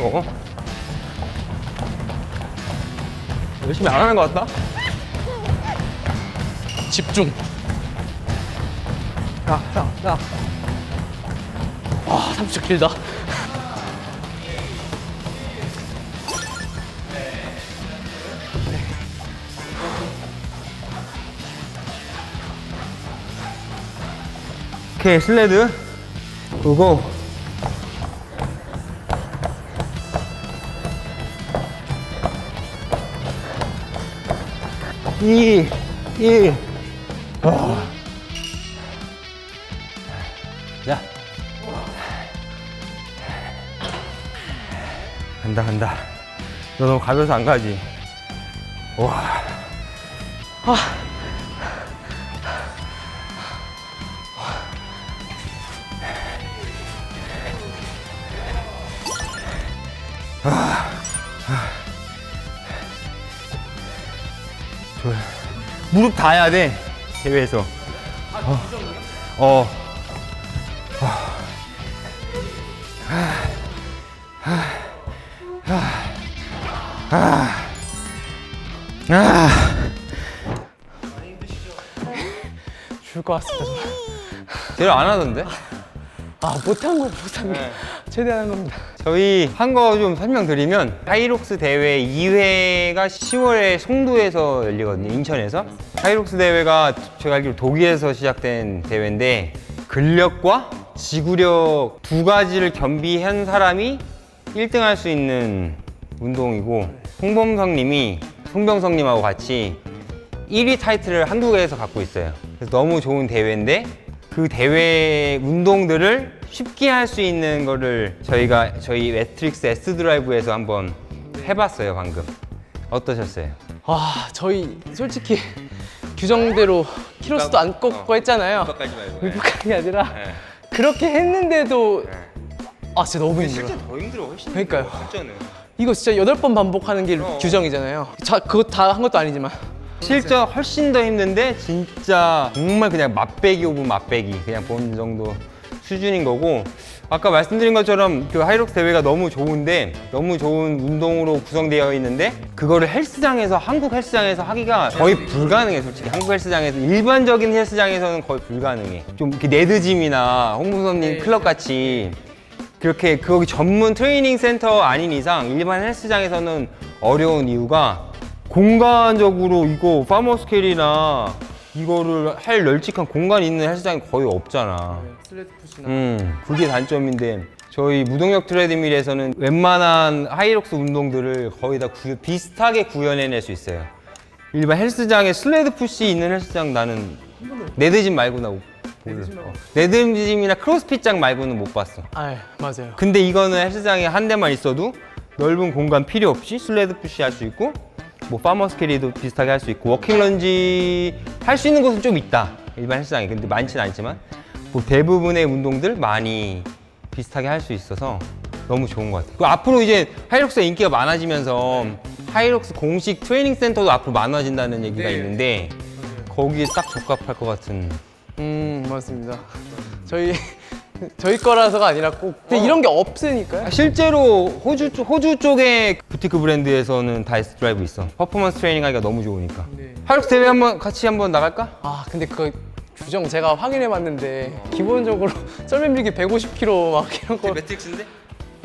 거. 열심히 안 하는 것 같다? 집중. 자, 자, 자. 와, 30초 길다. 오케이, 슬레드. 그고 2, 1. 어. 자. 간다, 간다. 너 너무 가벼워서 안 가지. 와. 아. 무릎 닿아야 돼 대회에서 어. 어. 아. 죽을 것 같습니다. 제일 안 하던데? 아, 못한 거 못한 게 최대한 한 겁니다. 저희 한 거 좀 설명드리면 하이록스 대회 2회가 10월에 송도에서 열리거든요 인천에서 하이록스 대회가 제가 알기로 독일에서 시작된 대회인데 근력과 지구력 두 가지를 겸비한 사람이 1등 할 수 있는 운동이고 홍범성 님이 송병성 님하고 같이 1위 타이틀을 한국에서 갖고 있어요. 그래서 너무 좋은 대회인데 그 대회 운동들을 쉽게 할 수 있는 거를 저희가 저희 매트릭스 S 드라이브에서 한번 해봤어요 방금. 어떠셨어요? 와, 저희 솔직히 규정대로 키로수도 안 꺾고 했잖아요. 까지 말고. 게 아니라 그렇게 했는데도 아, 진짜 너무 힘들어. 더 힘들어 훨씬. 그러니까요. 힘들어. 이거 진짜 여덟 번 반복하는 게 어. 규정이잖아요. 자, 그거 다 한 것도 아니지만. 실전 훨씬 더 힘든데 진짜 정말 그냥 맛배기 오브 맛배기 그냥 본 정도 수준인 거고 아까 말씀드린 것처럼 그 하이록스 대회가 너무 좋은데 너무 좋은 운동으로 구성되어 있는데 그거를 헬스장에서 한국 헬스장에서 하기가 거의 불가능해 솔직히. 한국 헬스장에서 일반적인 헬스장에서는 거의 불가능해. 좀 이렇게 네드짐이나 홍문선님 클럽 같이 그렇게 거기 전문 트레이닝 센터 아닌 이상 일반 헬스장에서는 어려운 이유가 공간적으로 이거 파머 스케일이나 이거를 할 널찍한 공간이 있는 헬스장이 거의 없잖아. 슬레드 푸시나. 음, 그게 단점인데 저희 무동력 트레드밀에서는 웬만한 하이록스 운동들을 거의 다 구- 비슷하게 구현해낼 수 있어요. 일반 헬스장에 슬레드 푸시 있는 헬스장 나는 네드짐 말고나 못 몰라. 어. 네드짐이나 크로스핏장 말고는 못 봤어. 아, 맞아요. 근데 이거는 헬스장에 한 대만 있어도 넓은 공간 필요 없이 슬레드 푸시 할 수 있고 뭐 파머스 캐리도 비슷하게 할 수 있고 워킹 런지 할 수 있는 곳은 좀 있다 일반 헬스장에 근데 많지는 않지만 뭐 대부분의 운동들 많이 비슷하게 할 수 있어서 너무 좋은 것 같아요 그리고 앞으로 이제 하이록스가 인기가 많아지면서 하이록스 공식 트레이닝 센터도 앞으로 많아진다는 얘기가 네. 있는데 거기에 딱 적합할 것 같은 음, 맞습니다. 저희 저희 거라서가 아니라 꼭 근데 이런 게 없으니까요. 아, 실제로 호주 쪽 호주 쪽에 부티크 브랜드에서는 다이스 드라이브 있어. 퍼포먼스 트레이닝 하기가 너무 좋으니까. 네. 하이록스 대회 한번 같이 한번 나갈까? 아, 근데 그 규정 제가 확인해 봤는데 기본적으로 썰매밀기 150kg 막 이런 거. 매트릭스인데?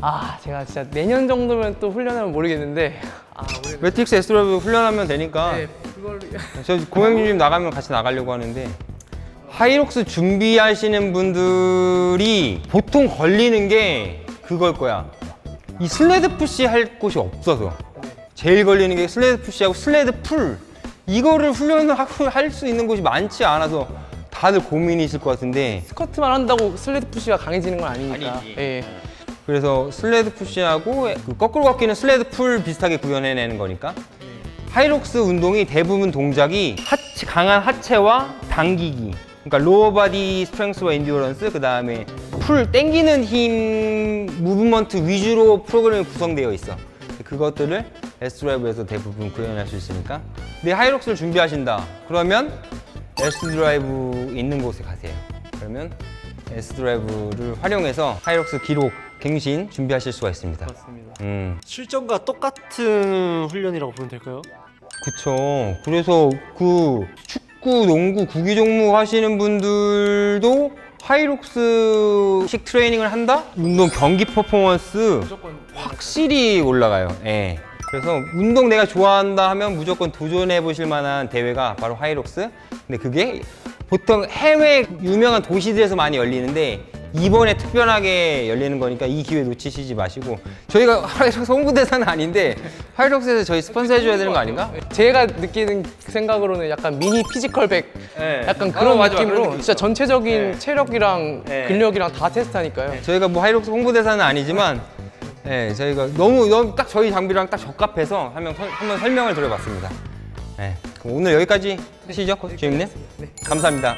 아, 제가 진짜 내년 정도면 또 훈련하면 모르겠는데. 아, 올해 매트릭스 S 드라이브 훈련하면 되니까. 네, 그걸 저 공영님 나가면 같이 나가려고 하는데 하이록스 준비하시는 분들이 보통 걸리는 게 그걸 거야. 이 슬레드 푸시 할 곳이 없어서 제일 걸리는 게 슬레드 푸시하고 슬레드 풀 이거를 훈련을 할 수 있는 곳이 많지 않아서 다들 고민이 있을 것 같은데 스쿼트만 한다고 슬레드 푸시가 강해지는 건 아니니까. 아니지. 예. 그래서 슬레드 푸시하고 그 거꾸로 걷기는 슬레드 풀 비슷하게 구현해내는 거니까 하이록스 운동이 대부분 동작이 하체, 강한 하체와 당기기 그러니까 로어 바디 스트렝스와 인디오런스 그 다음에 풀 땡기는 힘 무브먼트 위주로 프로그램이 구성되어 있어 그것들을 S드라이브에서 대부분 구현할 수 있으니까 근데 하이록스를 준비하신다 그러면 S드라이브 있는 곳에 가세요 그러면 S드라이브를 활용해서 하이록스 기록 갱신 준비하실 수가 있습니다. 맞습니다. 음, 실전과 똑같은 훈련이라고 보면 될까요? 그쵸. 그래서 그 축 구, 농구, 구기 종목 하시는 분들도 하이록스식 트레이닝을 한다? 운동 경기 퍼포먼스 확실히 올라가요. 예. 그래서 운동 내가 좋아한다 하면 무조건 도전해 보실 만한 대회가 바로 하이록스. 근데 그게 보통 해외 유명한 도시들에서 많이 열리는데 이번에 특별하게 열리는 거니까 이 기회 놓치시지 마시고 저희가 하이록스 홍보대사는 아닌데 하이록스에서 저희 스폰서 해줘야 되는 거 아닌가? 제가 느끼는 생각으로는 약간 미니 피지컬백 네. 약간 어, 그런 맞아, 느낌으로 그런 느낌 진짜 전체적인 네. 체력이랑 네. 근력이랑 다 테스트하니까요. 저희가 뭐 하이록스 홍보대사는 아니지만 예, 저희가 너무 너무 딱 저희 장비랑 딱 적합해서 한번 설- 한번 설명을 드려봤습니다. 예, 그럼 오늘 여기까지 하시죠, 주임님? 네. 감사합니다.